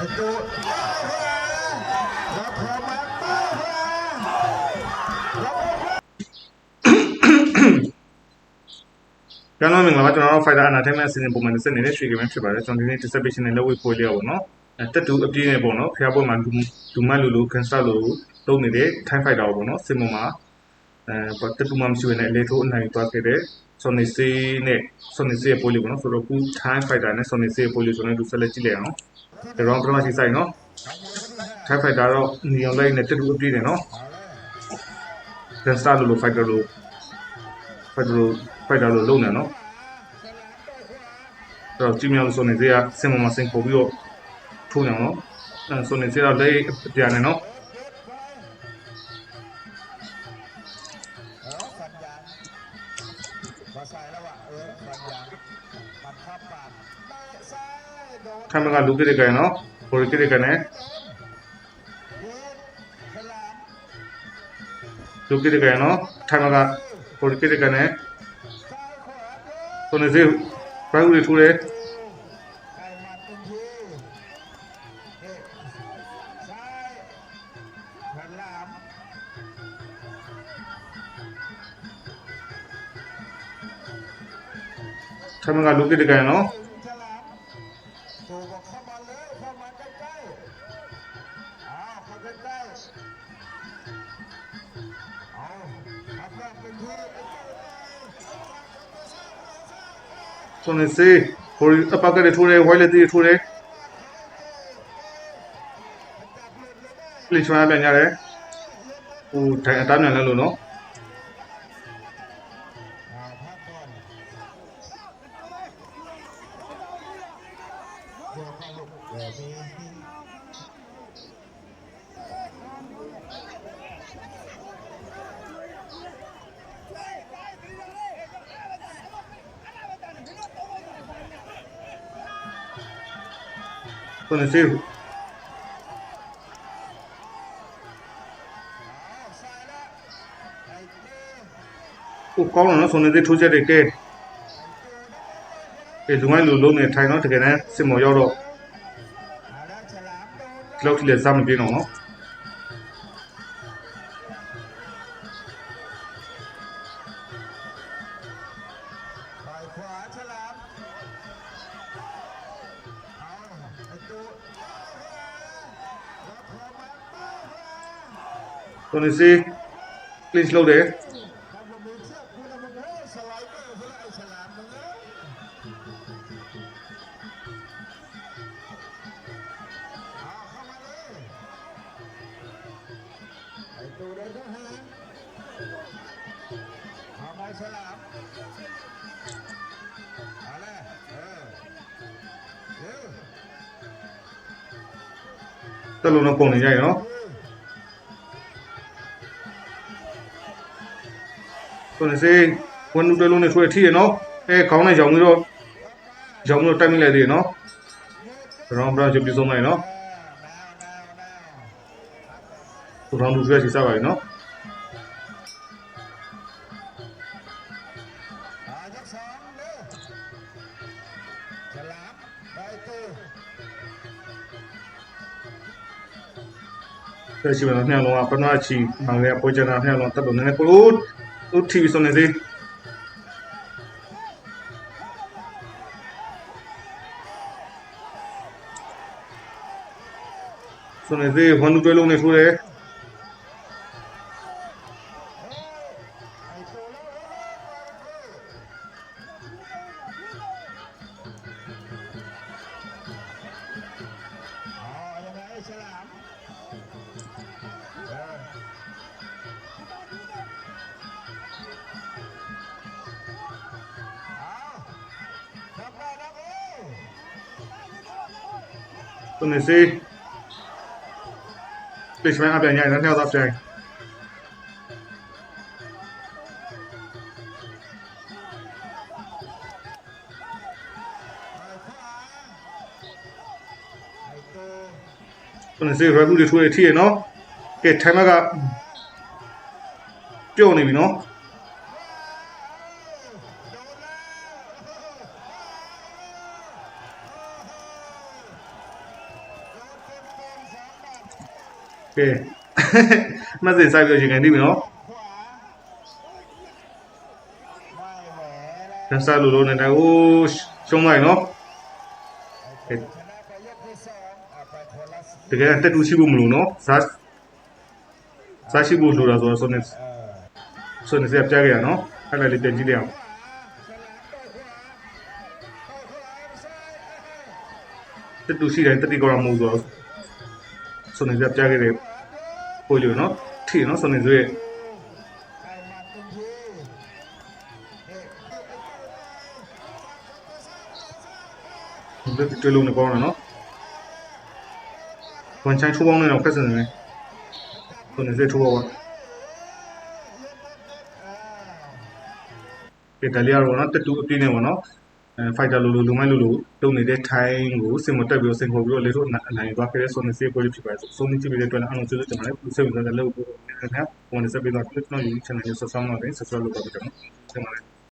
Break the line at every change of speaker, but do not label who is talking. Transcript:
จุ
ดรับพมัดต้าพระรับพมัด
ကျွန်တော်မင်္ဂလာပါကျွန်တော်တို့ Fighter Entertainment အစီအစဉ်ပုံမှန်ဆက်နေတဲ့ stream ဖြစ်ပါတယ်ကျွန်တော်ဒီနေ့ dissertation နဲ့လုပ်ဝေးပို့လေးပေါ့နော်တက်တူအပြည့်နဲ့ပေါ့နော်ဖျားပွဲမှာလူမလူလူကန်ဆာလူတုံးနေတဲ့ Thai Fighter ပေါ့နော်စင်မမှာအဲတက်တူမှမရှိဘဲနဲ့လေထိုးအနိုင်သွားခဲ့တဲ့ Sony C နဲ့ Sony C ရဲ့ပွဲလေးပေါ့နော်ဆိုတော့ခု Time Fighter နဲ့ Sony C ရဲ့ပွဲလေးကျွန်တော်တို့ဆက်လက်ကြည့်လိုက်အောင်ဒီ round ပထမရှိဆိုင်နော် Time Fighter တော့နီအောင်လိုက်နဲ့တက်တူအပြည့်နဲ့နော် gangster လူလူ fighter လူ fighter လူ fighter လူလုံးနေနော်အဲ့တော့ကြည့်မြောက်ဆိုနေသေးကစင်မမစင်ပို့ပြီးတော့ထိုးနေအောင်နော်အဲ့ဆိုနေသေးတော့လက်အပြာနေနော် 카메라가 누구를 가 요? 볼기를 가 네. 누
구를 가 요? 카메
라가 볼기를 가 네. 오늘 이제 바울이 둘에
카메라가 누구를 가 요?
ဆိုနေသေးဘော်အပတ်ကလေးထိုးတယ်ဝိုင်းလက်တီထိုးတယ်ပလီချွာပြန်ရတယ်ဟိုထိုင်အသားမြန်လဲလို့နော်
90
ကိုကောင်းတော့နော်ဆိုနေတဲ့ထိုးချက်တွေကဲဒီလူငယ်လူလုံးနဲ့ထိုင်တော့တကယ်တမ်းစစ်မော်ရောက်တော့လောက်ထိလည်းစားမပြေတော့နော်
Tonisi clean slow đấy. Tao luôn nó cùng này nhảy nó
ဆိုနေစေဝန်နူတလုံးနဲ့ဆွဲထိရနော်အဲခေါင်းနဲ့ရောင်ပြီးတော့ရောင်ပြီးတော့တိုက်မိလိုက်သေးရနော်ဘရောင်းဘရောင်းချုပ်ပြီးဆုံးလိုက်နော်
ဘ
ရောင်းလူဆွဲစီစားပါရနော်ဆက်ရှိပါတော့နှစ်လုံးကပနာချီမင်္ဂလာပိုချနာနှစ်လုံးတက်လို့နည်းနည်းကိုလို့ သူထီဆိုနေသေးဆိုနေသေး Tunisi Pişmen haber yayından ne olacak? Tunisi Rabu Lütfü Etiye no? ကဲထိုင်မကပြုတ်နေပြီနော် ကဲမစင်ဆိုင်ပြောရှင်ကန်နေပြီနော်နဆာလူလုံးနဲ့တိုင်ဟိုးရှုံးလိုက်နော်တကယ်တက်တူရှိဖို့မလို့နော်ဇာဇာရှိဖို့လိုတာဆိုတော့ဆိုနေဆိုနေစပြခဲ့ရနော်အဲ့လိုက်လေးပြန်ကြည့်လိုက်အောင်တက်တူရှိတိုင်းတတိကောရမို့ဆိုတော့ နေပြပြခဲ့တဲ့ပိုလီယိုနော်ထီနော်ဆိုနေ
စွဲ
ဒီတွေ့လုံးနေပေါ့နော်ဝန်ချိုင်းထိုးပေါင်းနေတော့ခက်စင်နေဆိုနေစွဲထိုးပေါင်းကဒါလေးရောနော်တတူအပြင်းနေပါနော် ဖိုက်တာလိုလိုလူမိုင်းလိုလိုလုပ်နေတဲ့ထိုင်းကိုစင်မတက်ပြီးစင်ခေါ်ပြီးတော့လေတို့အနိုင်သွားခဲ့တဲ့ဆိုနေစေပွဲလေးဖြစ်ပါတယ်ဆိုနေကြည့်ပြီးတဲ့အတွက်လည်းအလုံးစုံတင်ပါတယ်လူစိတ်ဝင်စားတဲ့လုပ်ဖို့ခင်ဗျာဟိုနေစပ်ပြီးတော့ click နော် YouTube channel ကို subscribe လုပ်တယ် subscribe လုပ်ပါကြတယ်နော်တင်ပါတယ်